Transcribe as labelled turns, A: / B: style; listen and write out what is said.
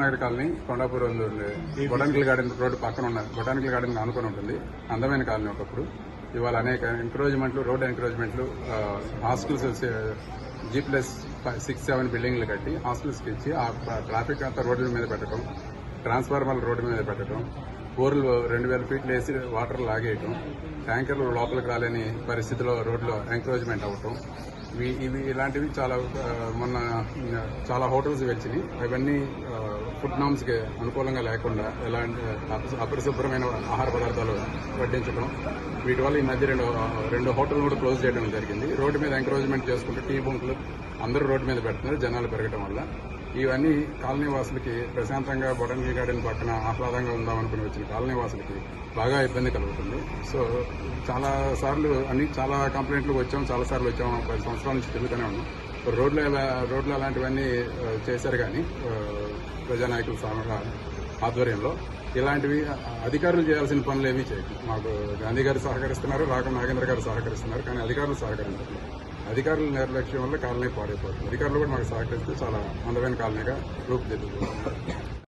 A: Nagar colony Kondapur ఉంది botanical garden road పక్కన ఉన్న బొటానికల్ గార్డెన్ ఆనుకొని ఉంటుంది. అందమైన కాలనీ ఒకప్పుడు. ఇవాళ అనేక ఎంకరేజ్మెంట్లు road ఎంకరేజ్మెంట్లు hostels G plus six seven బిల్డింగ్లు కట్టి హాస్టల్స్కి ఇచ్చి ఆ ట్రాఫిక్ అంతా రోడ్ల మీద పెట్టడం ట్రాన్స్ఫార్మర్లు రోడ్డు మీద పెట్టడం బోర్లు రెండు వేల ఫీట్లు వేసి వాటర్ లాగేయటం ట్యాంకర్లు లోపలికి రాలేని పరిస్థితిలో రోడ్లో ఎంకరేజ్మెంట్ అవ్వటం ఇవి ఇలాంటివి చాలా మొన్న చాలా హోటల్స్ వచ్చినాయి. అవన్నీ ఫుడ్ నామ్స్కి అనుకూలంగా లేకుండా ఎలాంటి అప- అపరిశుభ్రమైన ఆహార పదార్థాలు వడ్డించడం వీటి వల్ల ఈ మధ్య రెండు రెండు హోటల్ కూడా క్లోజ్ చేయడం జరిగింది. రోడ్డు మీద ఎంకరేజ్మెంట్ చేసుకుంటూ టీ బంకులు అందరూ రోడ్డు మీద పెడుతున్నారు జనాలు పెరగడం వల్ల. ఇవన్నీ కాలనీ వాసులకి ప్రశాంతంగా బొటనీ గార్డెన్ పక్కన ఆహ్లాదంగా ఉందామనుకుని వచ్చిన కాలనీ వాసులకి బాగా ఇబ్బంది కలుగుతుంది. సో చాలా సార్లు అన్ని చాలా కంప్లైంట్లు వచ్చాం చాలా సార్లు వచ్చాం పది నుంచి తిరుగుతూనే ఉన్నాం రోడ్లు ఎలా- రోడ్లు అలాంటివన్నీ చేశారు కానీ ప్రజానాయకుల ఆధ్వర్యంలో ఇలాంటివి అధికారులు చేయాల్సిన పనులు ఏమీ చేయదు మాకు గాంధీ గారు సహకరిస్తున్నారు రాక నాగేంద్ర గారు సహకరిస్తున్నారు కానీ అధికారులు సహకరించట్లేదు. అధికారుల నిర్లక్ష్యం వల్ల కాలనీ పాడైపోతుంది. అధికారులు కూడా మాకు సహకరిస్తే చాలా అందమైన కాలనీగా రూపుదిద్దుకుంటున్నారు